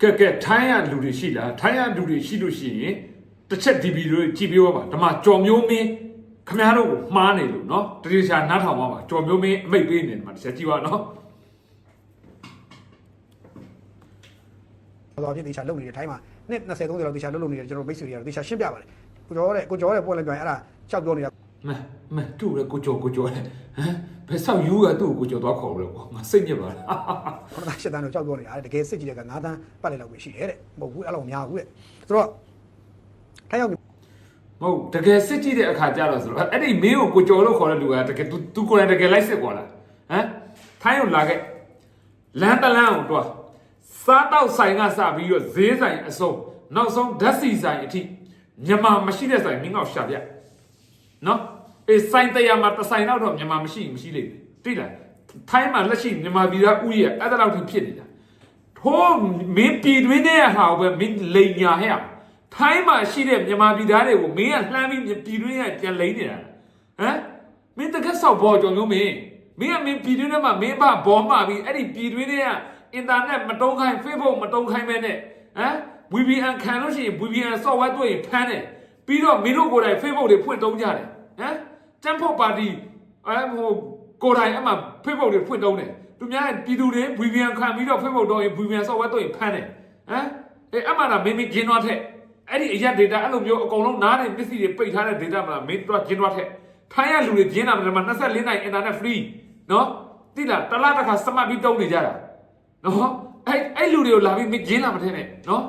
ကဲကဲထိုင်းရလူတွေရှိလားထိုင်းရလူတွေရှိလို့ရှိရင်တစ်ချက်ဒီဗီဒီယိုကြည့်ပြပါဒါမှကြော်မျိုးမင်းခမားတို့ကိုမှားနေလို့နော်တတိယရှာနားထောင်ပါပါကြော်မျိုးမင်းအမိတ်ပေးနေတယ်မှာတစ်ချက်ကြည့်ပါနော်တော်တော်ဖြစ်တေချာလုံနေတယ်ထိုင်းမှာနှစ်20 30လောက်တေချာလုံလုံနေတယ်ကျွန်တော်မိတ်ဆွေတွေကတော့တေချာရှင်းပြပါတယ်ကိုကျော်တဲ့ကိုကျော်တဲ့ပွင့်လိုက်ပြန်အဲ့ဒါကြောက်ပြောနေတာမမတူရကိုကြော်ကိုကြော်လေဟမ် ဘယ်ဆောက်ယူကသူ့ကိုကိုကြော်သွားခေါ်လို့ကွာငါစိတ်ညစ်ပါလားခုနကရှစ်တန်းတော့ကြောက်ပြောနေတာတကယ်စစ်ကြည့်တဲ့က9တန်းပတ်လေလောက်ပဲရှိတယ်တဲ့မဟုတ်ဘူးအဲ့လိုများဘူးတဲ့ဆိုတော့ထိုင်းရောက်မဟုတ်တကယ်စစ်ကြည့်တဲ့အခါကျတော့ဆိုတော့အဲ့ဒီမင်းကိုကိုကြော်လို့ခေါ်တဲ့လူကတကယ် तू तू ကိုယ်တိုင်တကယ်လိုက်စစ်ကွာလားဟမ်ထိုင်းကိုလာခဲ့လမ်းတလန်းကိုတွားစားတော့ဆိုင်ကစပြီးတော့ဈေးဆိုင်အစုံနောက်ဆုံးဓာတ်စီဆိုင်အထိမြန်မာမရှိတဲ့ဆိုင်မင်းတော့ရှာပြနော် အေးဆိုင်တရားမှာတစ်ဆိုင်တော့တော့မြန်မာမရှိရင်မရှိလိမ့်မယ်သိလားထိုင်းမှာလက်ရှိမြန်မာပြည်သားဥယျာအဲ့ဒါလောက်ထိဖြစ်နေတာထိုးမင်းပြည်တွင်းတဲ့ဟာကိုပဲမင်းလိန်ညာဟဲ့အောင်ထိုင်းမှာရှိတဲ့မြန်မာပြည်သားတွေကိုမင်းကလှမ်းပြီးပြည်တွင်းကပြန်လိန်နေတာဟမ်မင်းတကက်ဆောက်ဘောကြောင့်မျိုးမင်းမင်းကမင်းပြည်တွင်းထဲမှာမင်းဘဘောမှာပြီးအဲ့ဒီပြည်တွင်းတွေကအင်တာနက်မတုံးခိုင်း Facebook မတုံးခိုင်းမဲနဲ့ဟမ် VPN ခံလို့ရှိရင် VPN software တွေ့ရင်ဖမ်းတယ်ပြီးတော့မင်းတို့ကိုယ်တိုင် Facebook တွေဖွင့်တုံးကြတယ်ဟမ် တမ်ဖို့ပါတီအဲဟိုကိုယ်တိုင်အမှ Facebook တွေဖွင့်တုံးတယ်သူများပြည်သူတွေ VPN ခံပြီးတော့ Facebook တော့ရင် VPN software တွေ့ရင်ဖမ်းတယ်ဟမ်အဲအမှန်တော့မင်းမင်းဂျင်းတော့ထက်အဲ့ဒီအရက် data အဲ့လိုမျိုးအကုန်လုံးနားနေပစ္စည်းတွေပိတ်ထားတဲ့ data မှာမင်းတော့ဂျင်းတော့ထက်ထိုင်းရလူတွေဂျင်းတာမှာ24နိုင် internet free နော်တိလားတစ်လားတစ်ခါစမတ်ပြီးတုံးနေကြတာနော်အဲ့အဲ့လူတွေကိုလာပြီးမင်းဂျင်းတာမထင်နဲ့နော်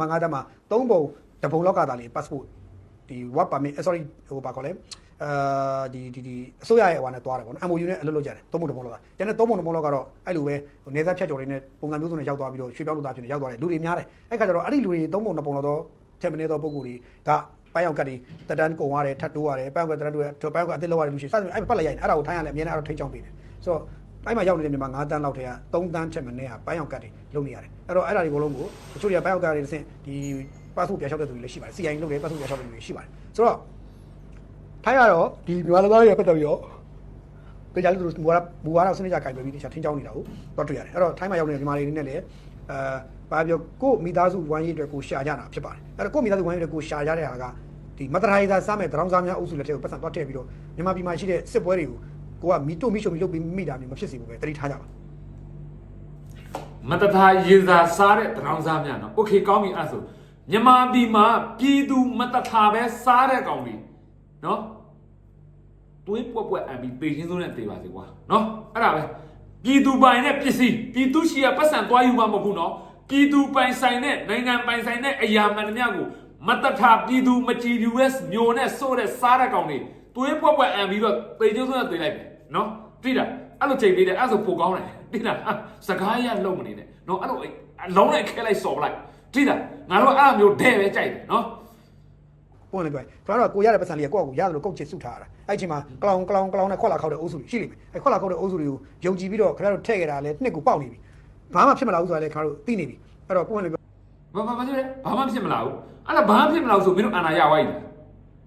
မငါးတက်မှာ၃ပုံတပုံလောက်ကသာလေ passport ဒီ work permit sorry ဟိုပါခေါ်လဲအာဒီဒီဒီအစိုးရရဲ့ဟိုနဲ့တွားတယ်ပေါ့နော် MOU နဲ့အလုပ်လုပ်ကြတယ်သုံးပုံတပုံလောက်ကကျန်တဲ့သုံးပုံတပုံလောက်ကတော့အဲ့လိုပဲဟိုနေသက်ဖြတ်ကျော်တွေနဲ့ပုံစံမျိုးစုံနဲ့ရောက်သွားပြီးတော့ရွှေပြောင်းလူသားဖြစ်နေရောက်သွားတယ်လူတွေများတယ်အဲ့ခါကျတော့အဲ့ဒီလူတွေသုံးပုံတပုံလောက်တော့ချက်မနေတော့ပုံကိုယ်တွေကပန်းရောက်ကတ်တွေတက်တန်းကုံရတယ်ထတ်တိုးရတယ်ပန်းရောက်ကတ်တက်တန်းတိုးရပန်းရောက်ကအစ်စ်လောက်ရတယ်လူရှိစသဖြင့်အဲ့ပတ်လိုက်ရိုက်အဲ့ဒါကိုထိုင်းရလဲအမြဲတမ်းအဲ့တော့ထိန်းချောင်းပေးတယ်ဆိုတော့အဲ့မှာရောက်နေတဲ့မြန်မာ9တန်းလောက်ထဲက3တန်းချက်မနေကပန်းရောက်ကတ်တွေလုပ်နေရတယ်အဲ့တော့အဲ့ဒါတွေကိုလုံးကိုတချို့တွေကပန်းရောက်ကတ်တွေတစ်ဆင့်ဒီ ပတ်ဖို့ပြလျှောက်တဲ့သူတွေလည်းရှိပါတယ် CI လုပ်တယ်ပတ်ဖို့ပြလျှောက်တဲ့သူတွေရှိပါတယ်ဆိုတော့ထိုင်းကတော့ဒီမြန်မာလူသားတွေပတ်သက်ပြီးတော့ကြကြလို့ဘူဝါဘူဝါတော့စနစ်ကြကြိုင်ပဲပြီးတခြားထင်းချောင်းနေတာကိုတော့တွေ့ရတယ်အဲ့တော့ထိုင်းမှာရောက်နေတဲ့မြန်မာတွေနဲ့လည်းအဲဘာပြောကိုမိသားစုဝိုင်းရေးအတွက်ကိုရှာကြတာဖြစ်ပါတယ်အဲ့တော့ကိုမိသားစုဝိုင်းရေးအတွက်ကိုရှာကြတဲ့ဟာကဒီမတရာရီသာစားမဲ့တရောင်းစားများအုပ်စုလက်ထက်ကိုပတ်စံတော့ထည့်ပြီးတော့မြန်မာပြည်မှာရှိတဲ့စစ်ပွဲတွေကိုကိုကမီတိုမီရှုံမီလုပ်ပြီးမိတာမျိုးမဖြစ်စေဘူးပဲတတိထားကြပါ မတထာရေစာစားတဲ့တရောင်းစားများနော်โอเคကောင်းပြီအဲ့ဆို မြန်မာပြည်မှာပြည်သူမတထာပဲစားတဲ့ကောင်တွေနော်တွေးပွက်ပွက်အံပြီးပေချင်းစိုးနဲ့တေပါစေကွာနော်အဲ့ဒါပဲပြည်သူပိုင်တဲ့ပစ္စည်းပြည်သူရှိရပတ်စံသွားယူမှာမဟုတ်ဘူးနော်ပြည်သူပိုင်ဆိုင်တဲ့နိုင်ငံပိုင်ဆိုင်တဲ့အရာမှန်သမျှကိုမတထာပြည်သူမကြည်လူရဲ့မျိုးနဲ့စိုးတဲ့စားတဲ့ကောင်တွေတွေးပွက်ပွက်အံပြီးတော့ပေချင်းစိုးနဲ့တေလိုက်ပဲနော်တိလားအဲ့လိုချိန်ပေးတယ်အဲ့ဆိုပိုကောင်းတယ်တိလားစကားရလုံးမနေနဲ့နော်အဲ့လိုအလုံးနဲ့ခဲလိုက်စော်ပလိုက် တိလားငါတို့အဲ့လိုမျိုးဒဲပဲကြိုက်တယ်နော်ပွင့်နေကြကျွန်တော်တို့ကကိုရတဲ့ပတ်စံလေးကကိုယ့်အကူရတယ်လို့ကုတ်ချစ်စုထားရတာအဲ့ဒီအချိန်မှာကလောင်ကလောင်ကလောင်နဲ့ခွက်လာခောက်တဲ့အုပ်စုတွေရှိလိမ့်မယ်အဲ့ခွက်လာခောက်တဲ့အုပ်စုတွေကိုယုံကြည်ပြီးတော့ခင်ဗျားတို့ထည့်ခဲ့တာလည်းနှစ်ကိုပေါက်နေပြီဘာမှဖြစ်မလာဘူးဆိုတာလည်းခင်ဗျားတို့သိနေပြီအဲ့တော့ပွင့်နေကြဘာဘာဘာဖြစ်လဲဘာမှဖြစ်မလာဘူးအဲ့ဒါဘာမှဖြစ်မလာဘူးဆိုမင်းတို့အာနာရသွားပြီလား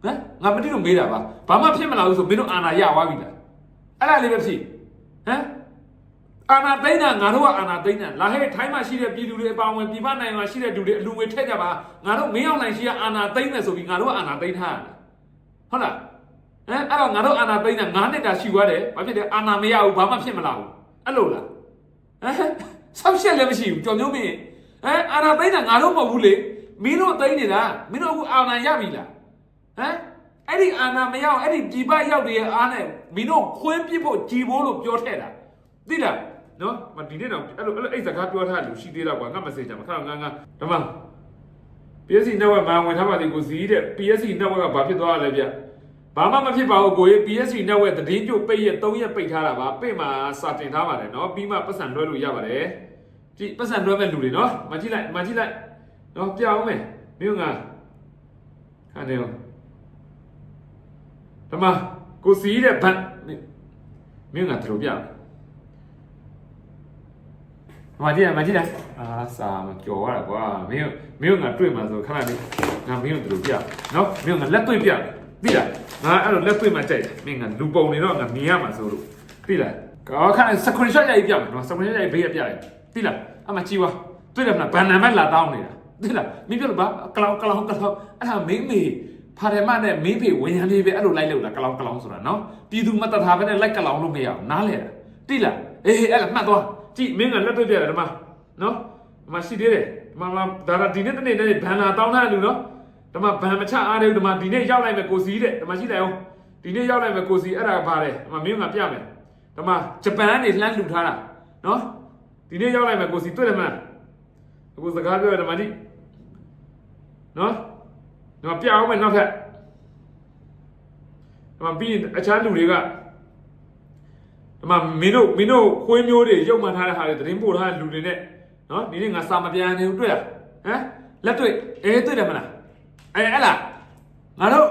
ဟမ်ငါမတိလို့မေးတာပါဘာမှဖြစ်မလာဘူးဆိုမင်းတို့အာနာရသွားပြီလားအဲ့ဒါလေးပဲဖြစ်ဟမ် အာနာသိန်းတာငါတို့ကအာနာသိန်းတာလာဟဲ့ထိုင်းမှာရှိတဲ့ပြည်သူတွေအပါအဝင်ပြည်ပနိုင်ငံမှာရှိတဲ့လူတွေအလူငွေထည့်ကြပါငါတို့မင်းအောင်နိုင်ရှိကအာနာသိန်းတယ်ဆိုပြီးငါတို့ကအာနာသိန်းထားရတယ်ဟုတ်လားဟမ်အဲ့တော့ငါတို့အာနာသိန်းတာ9နှစ်တာရှိသွားတယ်ဘာဖြစ်လဲအာနာမရဘူးဘာမှဖြစ်မလာဘူးအဲ့လိုလားဟမ်ဆောက်ရှက်လည်းမရှိဘူးကြော်မျိုးမင်းဟမ်အာနာသိန်းတာငါတို့မဟုတ်ဘူးလေမင်းတို့သိန်းနေတာမင်းတို့အခုအာနာရပြီလားဟမ်အဲ့ဒီအာနာမရောက်အဲ့ဒီဒီပရောက်တဲ့အားနဲ့မင်းတို့ခွင်းပြစ်ဖို့ကြည်ဖို့လို့ပြောထည့်တာသိလား နော်မဒီနေ့တော့အဲ့လိုအဲ့လိုအဲ့စကားပြောထားလို့ရှိသေးတော့ကွာငါမစင်ကြမှာခါငါငါဓမ္မ PSC network မှာဝင်ထားပါသေးကိုစီးတဲ့ PSC network ကဘာဖြစ်သွားရလဲဗျဘာမှမဖြစ်ပါဘူးကိုကြီး PSC network တည်င်းကျုပ်ပိတ်ရက်3ရက်ပိတ်ထားတာပါပိတ်မှာစာတင်ထားပါတယ်နော်ပြီးမှပတ်စံလွှဲလို့ရပါတယ်ကြည့်ပတ်စံလွှဲမဲ့လူတွေနော်မကြည့်လိုက်မကြည့်လိုက်နော်ပြအောင်မယ်မြို့ငါခါနေအောင်ဓမ္မကိုစီးတဲ့ဘတ်မြို့ငါတို့ပြအောင် မကြည့်ရမကြည့်လိုက်အာစာမကြော်ရတာကွာမင်းမင်းငါတွေ့မှာဆိုခဏလေးငါမင်းတို့ပြနော်မင်းငါလက်တွေ့ပြသိလားငါအဲ့လိုလက်တွေ့မှကြိုက်တယ်မင်းငါလူပုံနေတော့ငါမြင်ရမှာဆိုလို့သိလားကောခဏ screenshot ရိုက်ပြမယ်နော် screenshot ရိုက်ဘေးရပြတယ်သိလားအမှကြည့်ပါတွေ့တယ်မလားဘန်နံပါတ်လာတောင်းနေတာသိလားမင်းပြောလို့ပါကလောင်ကလောင်ကလောင်အဲ့ဒါမင်းမေဖာရမနဲ့မင်းဖေဝင်ရလေးပဲအဲ့လိုလိုက်လို့လားကလောင်ကလောင်ဆိုတာနော်ပြည်သူမတထားပဲနဲ့လိုက်ကလောင်လို့မရအောင်နားလဲတာတိလားအေးအဲ့ဒါမှတ်သွား ကြည့်မင်းကလက်တွေ့ပြတယ်ဒီမှာနော်ဒီမှာရှိသေးတယ်ဒီမှာဒါကဒီနေ့တနေ့တည်းဘန်လာတောင်းထားတဲ့လူနော်ဒီမှာဘန်မချအားတယ်ဒီမှာဒီနေ့ရောက်လိုက်မယ်ကိုစီတဲ့ဒီမှာရှိတယ်အောင်ဒီနေ့ရောက်လိုက်မယ်ကိုစီအဲ့ဒါပါတယ်ဒီမှာမင်းကပြမယ်ဒီမှာဂျပန်ကနေလှမ်းလှူထားတာနော်ဒီနေ့ရောက်လိုက်မယ်ကိုစီတွေ့တယ်မလားအခုစကားပြောရတယ်ဒီမှာကြည့်နော်ဒီမှာပြအောင်မယ်နောက်ထပ်ဒီမှာပြီးရင်အခြားလူတွေက ဒီမှာမင်းတို့မင်းတို့ခွေးမျိုးတွေရုပ်မှန်ထားတဲ့ဟာတွေသတင်းပို့ထားတဲ့လူတွေနဲ့နော်ဒီနေ့ငါစာမပြန်နေဘူးတွေ့လားဟမ်လက်တွေ့အေးတွေ့တယ်မလားအဲအဲ့လားငါတို့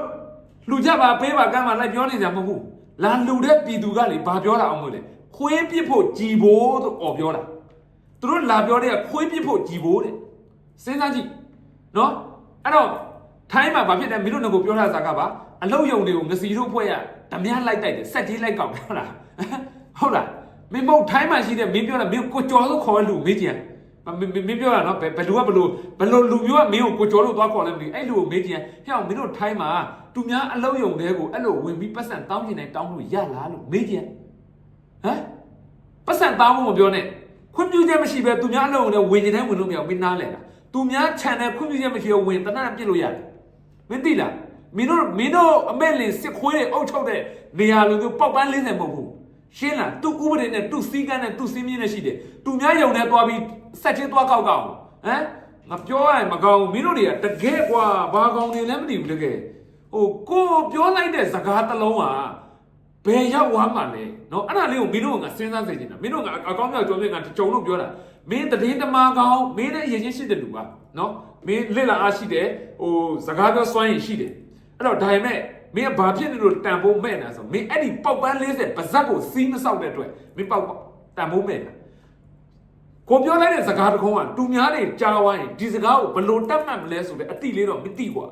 လူကြပါပေးပါကမ်းပါလိုက်ပြောနေကြမဟုတ်ဘူးလာလူတဲ့ပြည်သူကလေဘာပြောတာအောင်မလို့လေခွေးပြစ်ဖို့ကြည်ဖို့ဆိုអော်ပြောတာသူတို့လာပြောတဲ့ကခွေးပြစ်ဖို့ကြည်ဖို့တဲ့စဉ်းစားကြည့်နော်အဲ့တော့ထိုင်းမှာဘာဖြစ်လဲမင်းတို့ငါကိုပြောထားတာကပါအလုတ်ယုံတွေကိုငစီတို့ဖွဲ့ရဓမြလိုက်တိုက်တယ်ဆက်ကြီးလိုက်ကောက်ပြောတာ ဟုတ်လားမင်းမဟုတ်ထိုင်းမှာရှိတဲ့မင်းပြောတာမင်းကိုကြော်လို့ခေါ်ရလူမေးကြည့်မင်းမင်းပြောတာနော်ဘယ်ဘလူကဘလူဘလူလူမျိုးကမင်းကိုကိုကြော်လို့သွားခေါ်လဲမသိအဲ့လူကိုမေးကြည့်ဟဲ့အောင်မင်းတို့ထိုင်းမှာသူများအလုတ်ယုံတွေကိုအဲ့လိုဝင်ပြီးပတ်စံတောင်းချင်တယ်တောင်းလို့ရလားလို့မေးကြည့်ဟမ်ပတ်စံတောင်းဖို့မပြောနဲ့ခွင့်ပြုချက်မရှိပဲသူများအလုတ်ယုံတွေဝင်နေတိုင်းဝင်လို့မရဘူးမင်းနားလဲတာသူများခြံတဲ့ခွင့်ပြုချက်မရှိဘဲဝင်တနက်ပြစ်လို့ရတယ်မင်းသိလားမင်းတို့မင်းတို့အမဲလင်စစ်ခွေးတွေအုပ်ချုပ်တဲ့နေရာလူမျိုးပေါက်ပန်း40မဟုတ်ဘူး ရှင်းလားသူ့ဥပဒေနဲ့သူ့စည်းကမ်းနဲ့သူ့စည်းမျဉ်းနဲ့ရှိတယ်သူများယုံနဲ့သွားပြီးဆက်ချင်းသွားကောက်ကောက်ဟမ်ငါပြောရရင်မကောင်းဘူးမင်းတို့တွေကတကယ်ကွာဘာကောင်းနေလဲမသိဘူးတကယ်ဟိုကိုပြောလိုက်တဲ့စကားတစ်လုံးကဘယ်ရောက်သွားမှလဲเนาะအဲ့ဒါလေးကိုမင်းတို့ကစဉ်းစားစေချင်တာမင်းတို့ကအကောင်းမြောက်ကြောင်းမြတ်ကကြုံလို့ပြောတာမင်းတည်င်းတမာကောင်းမင်းနဲ့အရင်ချင်းရှိတဲ့လူပါเนาะမင်းလက်လာအားရှိတယ်ဟိုစကားပြောစွမ်းရင်ရှိတယ် အဲ့တော့ဒါပေမဲ့ မင်းကဘာဖြစ်နေလို့တန်ဖိုးမဲ့နေဆိုမင်းအဲ့ဒီပေါက်ပန်း40ပါဇက်ကိုစီးမဆောက်တဲ့အတွက်မင်းပေါက်တန်ဖိုးမဲ့တာကိုပြောလိုက်တဲ့စကားတစ်ခုံးကတူများတွေကြားဝိုင်းဒီစကားကိုဘလို့တတ်မှတ်မလဲဆိုတဲ့အတိလေးတော့မသိကွာ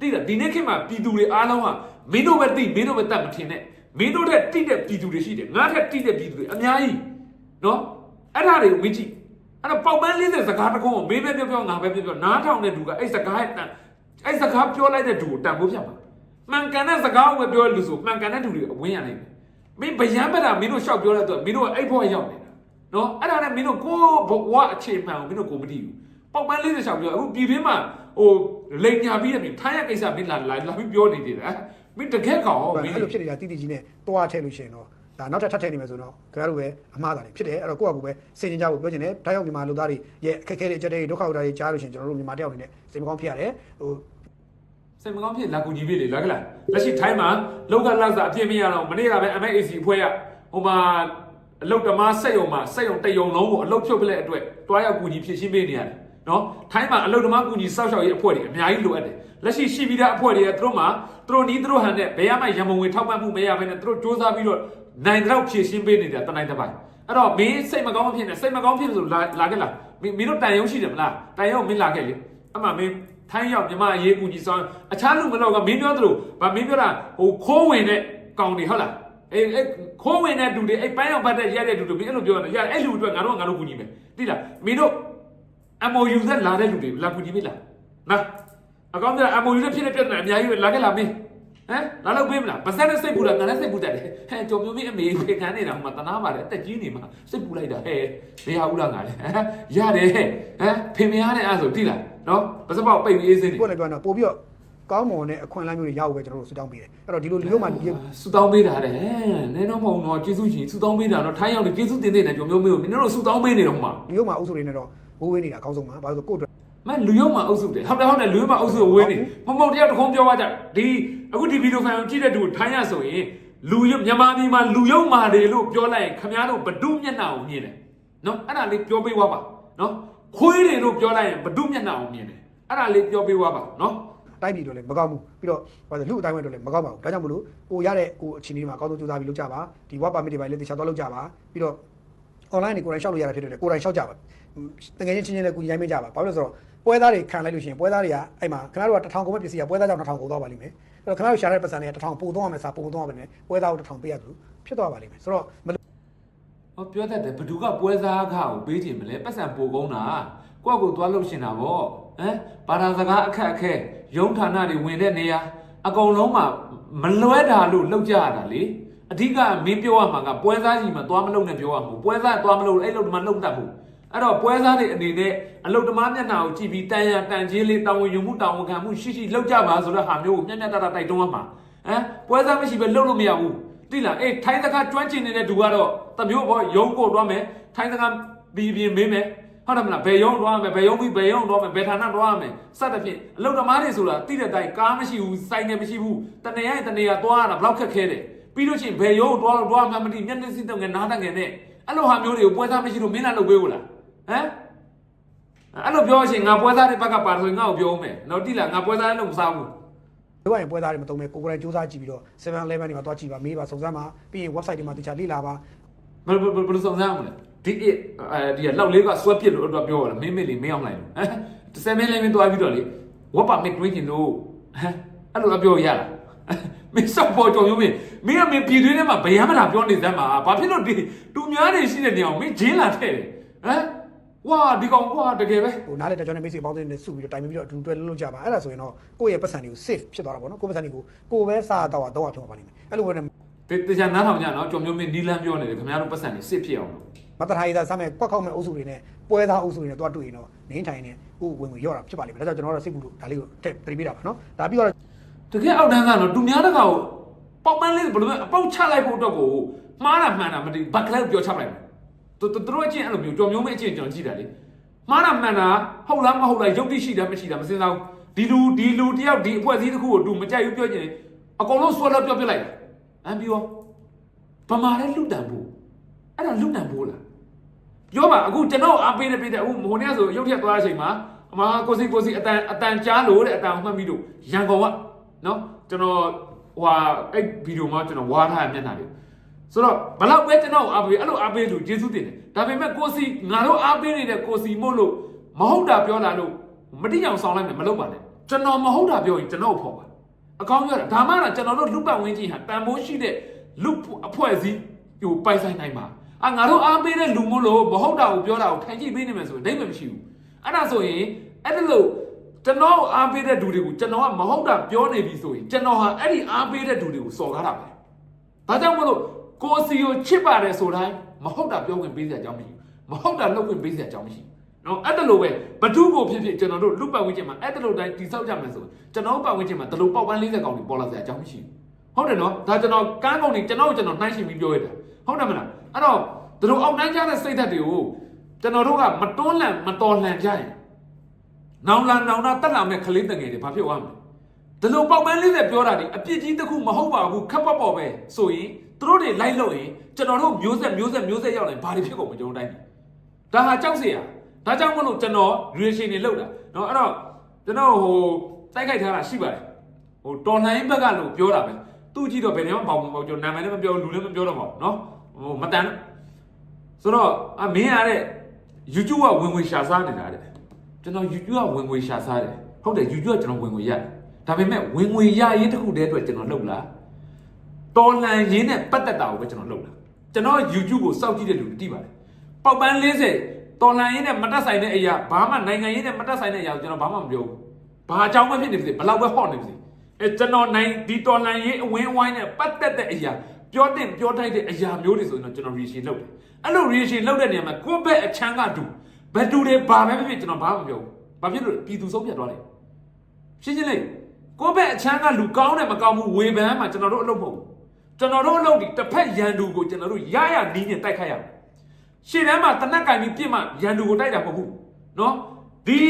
သိလားဒီနေ့ခေတ်မှာပြည်သူတွေအားလုံးကမင်းတို့ပဲသိမင်းတို့ပဲတတ်မထင်နဲ့မင်းတို့တဲ့တိတဲ့ပြည်သူတွေရှိတယ်ငါတဲ့တိတဲ့ပြည်သူတွေအများကြီးနော်အဲ့ဒါတွေကိုမင်းကြည့်အဲ့တော့ပေါက်ပန်း40စကားတစ်ခုံးကိုမင်းပဲပြောပြောငါပဲပြောပြောနားထောင်တဲ့လူကအဲ့စကားရဲ့တန်အဲ့စကားပြောလိုက်တဲ့သူကိုတန်ဖိုးပြမှာ မှန်ကန်တဲ့စကားကိုပြောလူဆိုမှန်ကန်တဲ့သူတွေအဝင်ရနိုင်တယ်မင်းဗျံပတာမင်းတို့ရှောက်ပြောလိုက်တော့မင်းတို့အဲ့ဘဝရောက်နေတာနော်အဲ့ဒါနဲ့မင်းတို့ကိုဘဝအခြေမှန်ကိုမင်းတို့ကိုမသိဘူးပေါက်ပန်း40ရှောက်ပြောအခုပြည်တွင်းမှာဟိုလိန်ညာပြီးတယ်မင်းထိုင်းရကိစ္စမင်းလာလာလာပြီးပြောနေတယ်မင်းတကယ်ကောင်မင်းအဲ့လိုဖြစ်နေတာတိတိကြီးနဲ့တွားထည့်လို့ရှိရင်တော့ဒါနောက်ထပ်ထပ်ထည့်နေမယ်ဆိုတော့ခင်ဗျားတို့ပဲအမှားတာတွေဖြစ်တယ်အဲ့တော့ကိုယ့်အကူပဲစင်ကြင်ကြဖို့ပြောချင်တယ်ဒါကြောင့်မြန်မာလူသားတွေရဲ့အခက်အခဲတွေအကြက်တွေဒုက္ခတွေတွေကြားလို့ရှိရင်ကျွန်တော်တို့မြန်မာတယောက်အနေနဲ့စိတ်မကောင်းဖြစ်ရတယ်ဟို စိတ်မကောင်းဖြစ်လာကူကြီးပြီလေလာကလားလက်ရှိထိုင်းမှာလောက်ကလောက်စာအပြည့်မရတော့မနေ့ကပဲ MAC အဖွဲ့ကဟိုမှာအလုတ်တမားစက်ယုံမှာစက်ယုံတယုံလုံးကိုအလုတ်ဖြုတ်ပလက်အတွက်တွားရောက်ကူကြီးဖြည့်ရှင်းပေးနေရတယ်နော်ထိုင်းမှာအလုတ်တမားကူကြီးစောက်ရှောက်ရေးအဖွဲ့တွေအများကြီးလိုအပ်တယ်လက်ရှိရှိပြီးသားအဖွဲ့တွေကသူတို့မှာသူတို့နီးသူတို့ဟန်နဲ့ဘယ်ရမှရမုံဝင်ထောက်ပံ့မှုမရဘဲနဲ့သူတို့စ조사ပြီးတော့နိုင်တော့ဖြည့်ရှင်းပေးနေတာတနိုင်တစ်ပိုင်းအဲ့တော့မင်းစိတ်မကောင်းမဖြစ်နဲ့စိတ်မကောင်းဖြစ်လို့လာလာခဲ့လားမင်းမင်းတို့တန်ရုံရှိတယ်မလားတန်ရုံမင်းလာခဲ့လေအမှမင်း ထိုင်းရောက်မြမအရေးကူကြီးဆောင်အခြားလူမလို့ကမင်းပြောသလိုဗာမင်းပြောတာဟိုခိုးဝင်တဲ့ကောင်တွေဟုတ်လားအေးအဲ့ခိုးဝင်တဲ့လူတွေအဲ့ပန်းရောက်ပတ်တဲ့ရက်တဲ့လူတွေမင်းအဲ့လိုပြောတယ်ရအဲ့လူတွေငါတို့ကငါတို့ကူညီမယ်သိလားမင်းတို့ MOU သက်လာတဲ့လူတွေလာကူညီမေးလားနာအကောင်းကြီး MOU နဲ့ဖြစ်တဲ့ပြဿနာအများကြီးပဲလာခဲ့လာမင်းဟမ်လာလို့ပေးမလားပါစက်နဲ့စိတ်ပူတာငါလည်းစိတ်ပူတတ်တယ်ဟဲ့ကြော်မျိုးမင်းအမေဖေခံနေတာမှတနာပါတယ်အသက်ကြီးနေမှာစိတ်ပူလိုက်တာဟဲ့ဘယ်ဟာဘူးလားငါလည်းဟမ်ရတယ်ဟဲ့ဟမ်ဖေမရတဲ့အဲ့ဆိုသိလား နော်ပါစက်ပေါက်ပိတ်ပြီးအေးစင်းနေကိုယ်လည်းပြောတော့ပို့ပြီးတော့ကောင်းမွန်တဲ့အခွင့်အလမ်းမျိုးတွေရဖို့ပဲကျွန်တော်တို့ဆူတောင်းပေးတယ်အဲ့တော့ဒီလိုလူမျိုးမှဒီဆူတောင်းပေးတာတဲ့နည်းတော့မဟုတ်တော့ကျေးဇူးရှင်ဆူတောင်းပေးတာတော့ထိုင်းရောက်နေကျေးဇူးတင်တဲ့နဲ့ကြော်မျိုးမျိုးမင်းတို့ဆူတောင်းပေးနေတော့မှာလူမျိုးမှအုပ်စုတွေနဲ့တော့ဝိုးဝေးနေတာအကောင်းဆုံးပါဘာလို့ဆိုကိုယ့်အတွက်မလူရုံမှာအုပ်စုတယ်ဟုတ်တယ်ဟုတ်တယ်လူရုံမှာအုပ်စုဝေးနေမမုံတယောက်တခုံးပြောသွားကြဒီအခုဒီဗီဒီယိုဖိုင်ကိုကြည့်တဲ့သူထိုင်းရဆိုရင်လူရုံမြန်မာပြည်မှာလူရုံမာတယ်လို့ပြောလိုက်ရင်ခမားတို့ဘဒုမျက်နှာကိုမြင်တယ်နော်အဲ့ဒါလေးပြောပေးသွားပါနော် ခွေးတွေလို့ပြောလိုက်ရင်ဘဒုမျက်နှာကိုမြင်တယ်အဲ့ဒါလေးပြောပေးသွားပါနော်တိုက်ပြည်တို့လည်းမကောင်းဘူးပြီးတော့ဘာလို့လူအတိုင်းဝဲတို့လည်းမကောင်းပါဘူးဒါကြောင့်မလို့ကိုရတဲ့ကိုအချင်းကြီးတွေမှာအကောင်းဆုံးကြိုးစားပြီးလုပ်ကြပါဒီဝါပါမစ်တွေပါလေတေချာတော့လုပ်ကြပါပြီးတော့ online တွေကိုယ်တိုင်ရှောက်လို့ရတာဖြစ်တယ်ကိုယ်တိုင်ရှောက်ကြပါတကယ်ချင်းချင်းချင်းလည်းကိုကြီးရိုင်းမကြပါဘာလို့လဲဆိုတော့ပွဲသားတွေခံလိုက်လို့ရှိရင်ပွဲသားတွေကအဲ့မှာခင်ဗျားတို့က1000ကုန်မဲ့ပစ္စည်းကပွဲသားကြောင့်1000ကုန်သွားပါလိမ့်မယ်အဲ့တော့ခင်ဗျားတို့ရှာတဲ့ပတ်စံတွေက1000ပို့သွားမယ်စားပို့သွားမယ်နဲ့ပွဲသားကို1000ပေးရတယ်လို့ဖြစ်သွားပါလိမ့်မယ်ဆိုတော့မ ဟောပြောတတ်တယ်ဘသူကပွဲစားခါကိုပေးခြင်းမလဲပတ်စံပိုကုန်းတာကိုယ့်ကိုယ်သွားလှုပ်ရှင်တာဗောဟမ်ဘာသာစကားအခက်အခဲရုံးဌာနတွေဝင်တဲ့နေရာအကုန်လုံးမှာမလွဲတာလို့လှုပ်ကြရတာလေအဓိကမင်းပြောရမှာကပွဲစားကြီးမှာသွားမလုပ်နဲ့ပြောရမှာပွဲစားသွားမလုပ်အဲ့လိုဒီမှာလှုပ်တတ်ဘူးအဲ့တော့ပွဲစားတွေအနေနဲ့အလုတ်တမားမျက်နှာကိုကြည့်ပြီးတန်ရတန်ကြီးလေးတာဝန်ယူမှုတာဝန်ခံမှုရှိရှိလှုပ်ကြပါဆိုတဲ့ဟာမျိုးကိုမျက်မျက်တတတိုက်တွန်းရမှာဟမ်ပွဲစားမရှိပဲလှုပ်လို့မရဘူး တိလားအေးထိုင်းစကားကျွမ်းကျင်နေတဲ့သူကတော့တမျိုးဘောရုံးကိုတွားမယ်ထိုင်းစကားပြီးပြီးမေးမယ်ဟုတ်တယ်မလားဘယ်ရုံးတွားမယ်ဘယ်ရုံးပြီးဘယ်ရုံးတွားမယ်ဘယ်ဌာနတွားမယ်စသဖြင့်အလုပ်သမားတွေဆိုတာတိတဲ့တိုင်ကားမရှိဘူးစိုင်းနေမရှိဘူးတနေရတနေရတွားရတာဘလောက်ခက်ခဲတယ်ပြီးလို့ရှိရင်ဘယ်ရုံးတွားတွားမှမသိမျက်နှာစိတော့ငယ်နားတငယ်နဲ့အဲ့လိုဟာမျိုးတွေကိုပွဲစားမရှိလို့မင်းလာလုပ်ပေးဘူးလားဟမ်အဲ့လိုပြောရှင်ငါပွဲစားတွေဘက်ကပါဆိုရင်ငါ့ကိုပြောဦးမယ်နော်တိလားငါပွဲစားလည်းမစားဘူး လိုရရင်ပွဲသားတွေမတုံးနဲ့ကိုကိုယ်တိုင်စူးစမ်းကြည့်ပြီးတော့7 11တွေမှာသွားကြည့်ပါမေးပါစုံစမ်းပါပြီးရင် website တွေမှာတခြားလေ့လာပါဘယ်ဘယ်ဘယ်လိုစုံစမ်းမလဲဒီအဲဒီလောက်လေးကဆွဲပစ်လို့တော့ပြောရလားမင်းမေလေးမင်းအောင်လိုက်လို့ဟမ်တစ်စက်မင်းလေးမင်းသွားပြီးတော့လေဝတ်ပါမစ်တွင်းကျင်လို့ဟမ်အဲ့လိုအပြောရလားမင်းစောက်ပေါ်ကြောင်ရုံးမင်းမင်းကမင်းပြည်တွင်းထဲမှာဗျာမလာပြောနေစမ်းမှာဘာဖြစ်လို့ဒီတူများနေရှိတဲ့နေအောင်မင်းဂျင်းလာထဲတယ်ဟမ် ဝါဒီကောင်ကွာတကယ်ပဲဟိုနားလေတကြောင်နဲ့မိတ်ဆွေပေါင်းတဲ့နဲ့စုပြီးတော့တိုင်ပြီးတော့အတူတွဲလှုပ်ကြပါအဲ့ဒါဆိုရင်တော့ကိုယ့်ရဲ့ပတ်စံတွေကို safe ဖြစ်သွားတာပေါ့နော်ကိုယ့်ပတ်စံတွေကိုကိုယ်ပဲစားတော့တော့ဖြစ်သွားပါလိမ့်မယ်အဲ့လိုပဲနဲ့တေတခြားနားထောင်ကြနော်ကြောင်မျိုးမင်းနီလန်းပြောနေတယ်ခင်ဗျားတို့ပတ်စံနေစစ်ဖြစ်အောင်လို့မတထားရည်သားစားမဲ့ကွက်ခောက်မဲ့အုပ်စုတွေနဲ့ပွဲသားအုပ်စုတွေနဲ့တွားတွေ့ရင်တော့နင်းထိုင်နေဥဝင်ဝင်ရော့တာဖြစ်ပါလိမ့်မယ်ဒါကြောင့်ကျွန်တော်တို့စိတ်ကူလို့ဒါလေးကိုထည့်ပြပေးတာပါနော်ဒါပြီးတော့တကယ်အောက်တန်းကတော့တူများတကောင်ပေါက်ပန်းလေးဘယ်လိုလဲအပေါက်ချလိုက်ဖို့အတွက်ကိုမှားတာမှန်တာမသိဘက်ကလေးပြောချပလိုက်တယ် သူသူတို့အချင်းအဲ့လိုမျိုးကြော်မျိုးမအချင်းကျွန်တော်ကြည့်တယ်လေမှားတာမှန်တာဟုတ်လားမဟုတ်လားယုတ်တိရှိတယ်မရှိတာမစင်စားဘူးဒီလူဒီလူတယောက်ဒီအဖွဲ့အစည်းတစ်ခုကိုတူမကြိုက်ဘူးပြောချင်တယ်အကုန်လုံးဆွဲလို့ပြောပြလိုက်တယ်အမ်ပြီးရောဗမာလဲလူတန်ဖို့အဲ့ဒါလူတန်ဖို့လားပြောပါအခုကျွန်တော်အားပေးနေပေးတယ်အခုမဟိုနေ့ဆိုရုပ်ထက်သွားတဲ့အချိန်မှာအမကိုစီကိုစီအတန်အတန်ကြားလို့တဲ့အတန်မှတ်ပြီးတော့ရန်ကုန်ကနော်ကျွန်တော်ဟိုဟာအဲ့ဗီဒီယိုမှာကျွန်တော်ဝါထားရမျက်နှာလေး ဆိုတော့ဘလောက်ပဲကျွန်တော်အားပေးအဲ့လိုအားပေးလို့ကျေးဇူးတင်တယ်ဒါပေမဲ့ကိုစီငါတို့အားပေးနေတဲ့ကိုစီမို့လို့မဟုတ်တာပြောလာလို့မတိအောင်ဆောင်လိုက်မယ်မလုပ်ပါနဲ့ကျွန်တော်မဟုတ်တာပြောရင်ကျွန်တော်ဖို့ပါအကောင်းပြောတာဒါမှတော့ကျွန်တော်တို့လူပတ်ဝန်းကျင်ဟာတန်ဖိုးရှိတဲ့လူအဖွဲ့အစည်းဟိုပိုင်ဆိုင်နိုင်ပါအာငါတို့အားပေးတဲ့လူမို့လို့မဟုတ်တာကိုပြောတာကိုထိုင်ကြည့်ပေးနေမယ်ဆိုရင်ဒိတ်မမရှိဘူးအဲ့ဒါဆိုရင်အဲ့ဒါလို့ကျွန်တော်အားပေးတဲ့လူတွေကိုကျွန်တော်ကမဟုတ်တာပြောနေပြီဆိုရင်ကျွန်တော်ဟာအဲ့ဒီအားပေးတဲ့လူတွေကိုစော်ကားတာပဲဒါကြောင့်မလို့ ကိုစီကိုချစ်ပါတယ်ဆိုတိုင်းမဟုတ်တာပြောခွင့်ပေးစရာအကြောင်းမရှိဘူးမဟုတ်တာလုပ်ခွင့်ပေးစရာအကြောင်းမရှိဘူးနော်အဲ့ဒါလို့ပဲဘဒုကိုဖြစ်ဖြစ်ကျွန်တော်တို့လူပတ်ဝန်းကျင်မှာအဲ့ဒါလို့တိုင်းတိဆောက်ကြမယ်ဆိုကျွန်တော်ပတ်ဝန်းကျင်မှာဒီလိုပေါက်ပန်း40ကောင်တွေပေါ်လာစရာအကြောင်းမရှိဘူးဟုတ်တယ်နော်ဒါကျွန်တော်ကန်းကုန်တွေကျွန်တော်ကျွန်တော်နှိုင်းရှင်ပြီးပြောရတာဟုတ်တယ်မလားအဲ့တော့ဒီလိုအောက်တန်းကြတဲ့စိတ်ဓာတ်တွေကိုကျွန်တော်တို့ကမတွန်းလှန်မတော်လှန်ကြရင်နောင်လာနောင်လာတက်လာမဲ့ကလေးတငယ်တွေဘာဖြစ်သွားမလဲဒီလိုပေါက်ပန်း40ပြောတာဒီအပြစ်ကြီးတစ်ခုမဟုတ်ပါဘူးခက်ပတ်ပေါ်ပဲဆိုရင် သူတို့တွေလိုက်လို့ရင်ကျွန်တော်တို့မျိုးဆက်မျိုးဆက်မျိုးဆက်ရောက်ရင်ဘာတွေဖြစ်ကုန်မကျွန်တော်တိုင်းဒါဟာကြောက်เสียဒါကြောင့်မလို့ကျွန်တော် reaction တွေလုပ်တာเนาะအဲ့တော့ကျွန်တော်ဟိုတိုက်ခိုက်ထားတာရှိပါတယ်ဟိုတော်လိုင်းဘက်ကလို့ပြောတာပဲသူ့ကြည့်တော့ဘယ်နေမှပေါအောင်မဟုတ်ကျွန်တော်နာမည်လည်းမပြောလူလည်းမပြောတော့ပါဘူးเนาะဟိုမတန်ဆိုတော့အမင်းရတဲ့ YouTube ကဝင်ငွေရှာစားနေတာတဲ့ကျွန်တော် YouTube ကဝင်ငွေရှာစားတယ်ဟုတ်တယ် YouTube ကကျွန်တော်ဝင်ငွေရတယ်ဒါပေမဲ့ဝင်ငွေရရေးတစ်ခုတည်းအတွက်ကျွန်တော်လုပ်လား တော်လန်ရင်းနဲ့ပတ်သက်တာကိုပဲကျွန်တော်လုပ်လားကျွန်တော် YouTube ကိုစောက်ကြည့်တဲ့လူတိပါတယ်ပေါက်ပန်း40တော်လန်ရင်းနဲ့မတက်ဆိုင်တဲ့အရာဘာမှနိုင်ငံရင်းနဲ့မတက်ဆိုင်တဲ့အရာကိုကျွန်တော်ဘာမှမပြောဘူးဘာအကြောင်းပဲဖြစ်နေပါစေဘယ်လောက်ပဲဟော့နေပါစေအဲကျွန်တော်နိုင်ဒီတော်လန်ရင်းအဝင်းဝိုင်းနဲ့ပတ်သက်တဲ့အရာပြောတဲ့ပြောထိုက်တဲ့အရာမျိုးတွေဆိုရင်တော့ကျွန်တော် reaction လုပ်တယ်အဲ့လို reaction လုပ်တဲ့နေရာမှာကိုယ့်ဘက်အချမ်းကတူဘယ်တူတွေဘာပဲဖြစ်ဖြစ်ကျွန်တော်ဘာမှမပြောဘူးဘာဖြစ်လို့လဲပြည်သူဆုံးဖြတ်သွားတယ်ရှင်းရှင်းလေးကိုယ့်ဘက်အချမ်းကလူကောင်းတယ်မကောင်းဘူးဝေဖန်မှာကျွန်တော်တို့အလုပ်မဟုတ်ဘူး ကျွန်တော်တို့အလုပ်ဒီတစ်ဖက်ရန်သူကိုကျွန်တော်တို့ရရနီးနဲ့တိုက်ခိုက်ရမယ်ရှေ့တန်းမှာတနက်ကင်ပြီးပြစ်မှရန်သူကိုတိုက်တာမဟုတ်ဘူးနော်ဒီ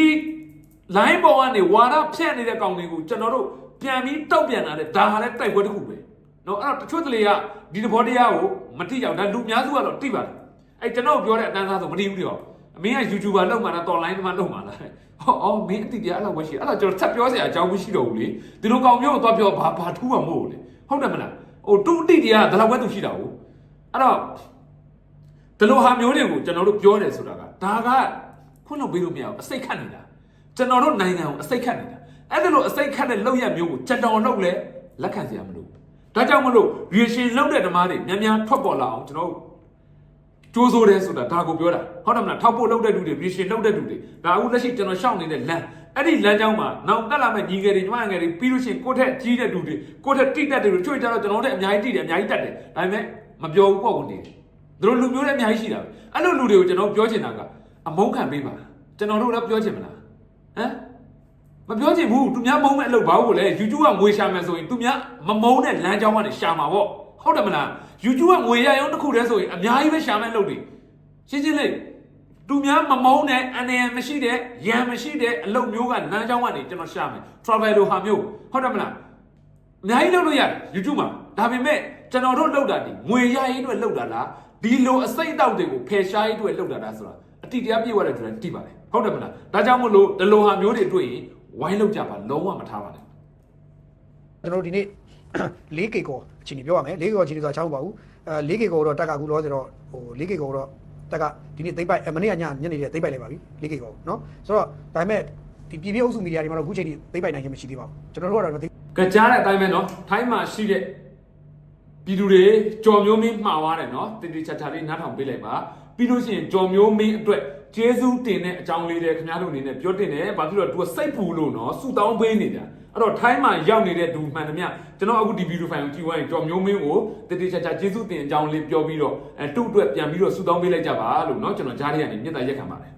line ပေါ်ကနေဝါရဖြန့်နေတဲ့ကောင်တွေကိုကျွန်တော်တို့ပြန်ပြီးတောက်ပြန်လာတဲ့ဒါဟာလည်းတိုက်ပွဲတစ်ခုပဲနော်အဲ့တော့တချို့တလေကဒီသဘောတရားကိုမတိရောက်ဒါလူများစုကတော့တိပါတယ်အဲ့ကျွန်တော်ပြောတဲ့အတန်းသားဆိုမတိဘူးတော့အမင်းက YouTuber လောက်မှာလား online မှာလောက်မှာလားဟောအော်မင်းအတိတရားအဲ့လောက်ပဲရှိအဲ့တော့ကျွန်တော်ဆက်ပြောစရာအကြောင်းမရှိတော့ဘူးလေဒီလိုကောင်မျိုးကိုသွားပြောဘာဘာထူးမှာမဟုတ်ဘူးလေဟုတ်တယ်မလား ဟိုတူအတိတရားကဒါလောက်ပဲသူရှိတာဟုတ်အဲ့တော့ဒီလိုဟာမျိုးတွေကိုကျွန်တော်တို့ပြောတယ်ဆိုတာကဒါကခွင့်လို့ပေးလို့မရဘူးအစိတ်ခတ်နေတာကျွန်တော်တို့နိုင်ငံကိုအစိတ်ခတ်နေတာအဲ့ဒါလို့အစိတ်ခတ်တဲ့လောက်ရမျိုးကိုကျွန်တော်လုပ်လဲလက်ခံစရာမလိုဒါကြောင့်မလို့ reaction လုပ်တဲ့ဓမ္မတွေများများထွက်ပေါ်လာအောင်ကျွန်တော်တို့ကြိုးစိုးတယ်ဆိုတာဒါကိုပြောတာဟုတ်တယ်မလားထောက်ဖို့လုပ်တဲ့လူတွေပြင်ရှင်လုပ်တဲ့လူတွေဒါအခုလက်ရှိကျွန်တော်ရှောက်နေတဲ့လမ်း အဲ့ဒီလမ်းကြောင်းမှာနောက်တက်လာမဲ့ညီငယ်တွေညီမငယ်တွေပြီးလို့ရှိရင်ကိုယ့်ထက်ကြီးတဲ့လူတွေကိုယ့်ထက်တိတက်တဲ့လူတွေချွေကြတော့ကျွန်တော်တို့အများကြီးတိတယ်အများကြီးတက်တယ်ဒါပေမဲ့မပြောဘူးပေါ့ဝင်နေတယ်သူတို့လူမျိုးတွေအများကြီးရှိတာပဲအဲ့လိုလူတွေကိုကျွန်တော်ပြောချင်တာကအမုန်းခံပေးပါကျွန်တော်တို့လည်းပြောချင်မလားဟမ်မပြောချင်ဘူးသူများမုန်းမဲ့အလုပ်ဘာလို့လဲ YouTube ကငွေရှာမယ်ဆိုရင်သူများမမုန်းတဲ့လမ်းကြောင်းကနေရှာမှာပေါ့ဟုတ်တယ်မလား YouTube ကငွေရရုံတစ်ခုတည်းဆိုရင်အများကြီးပဲရှာမဲ့အလုပ်တွေရှင်းရှင်းလေး သူများမမုန်းတဲ့အနေရမရှိတဲ့ရန်မရှိတဲ့အလုပ်မျိုးကလမ်းကြောင်းကနေကျွန်တော်ရှာမယ် travel လိုဟာမျိုးဟုတ်တယ်မလားအများကြီးလုပ်လို့ရတယ် YouTube မှာဒါပေမဲ့ကျွန်တော်တို့လုပ်တာဒီငွေရရေးအတွက်လုပ်တာလားဒီလိုအစိတ်အတောက်တွေကိုဖယ်ရှားရေးအတွက်လုပ်တာလားဆိုတာအတိတရားပြည့်ဝတဲ့သူတိုင်းသိပါတယ်ဟုတ်တယ်မလားဒါကြောင့်မို့လို့ဒီလိုဟာမျိုးတွေတွေ့ရင်ဝိုင်းလောက်ကြပါလုံးဝမထားပါနဲ့ကျွန်တော်တို့ဒီနေ့ 4K ကောအချိန်ကြီးပြောရမယ် 4K ကောအချိန်ကြီးဆိုတာချောင်းမပါဘူးအဲ 4K ကောတော့တက်ကအခုလောဆိုတော့ဟို 4K ကောတော့ တက်ကဒီနေ့သိမ့်ပိုက်မနေ့ကညညနေလေးသိမ့်ပိုက်လိုက်ပါပြီလေးကိကောနော်ဆိုတော့ဒါပေမဲ့ဒီပြည်ပြအုပ်စုမီဒီယာတွေမှာတော့အခုချိန်ထိသိမ့်ပိုက်နိုင်ခြင်းမရှိသေးပါဘူးကျွန်တော်တို့ကတော့ကြားတဲ့အတိုင်းပဲနော်ထိုင်းမှာရှိတဲ့ပြည်သူတွေကြော်မျိုးမင်းမှားွားတယ်နော်တင်တီချာချာလေးနားထောင်ပေးလိုက်ပါပြီးလို့ရှိရင်ကြော်မျိုးမင်းအတွက်ကျေးဇူးတင်တဲ့အကြောင်းလေးတွေခင်ဗျားတို့အနေနဲ့ပြောတင်တယ်ဘာဖြစ်လို့ तू စိတ်ပူလို့နော်စူတောင်းပေးနေတာ အဲ့တော့ထိုင်းမှာရောက်နေတဲ့သူမှန်သမျှကျွန်တော်အခုဒီဗီဒီယိုဖိုင်ကိုကြည့်သွားရင်ကြော်မျိုးမင်းကိုတိတိကျကျကျေးဇူးတင်အကြောင်းလေးပြောပြီးတော့အဲသူ့အတွက်ပြန်ပြီးတော့ဆူတောင်းပေးလိုက်ကြပါလို့နော်ကျွန်တော်ကြားရတဲ့ကနေမြတ်တာရက်ခံပါတယ်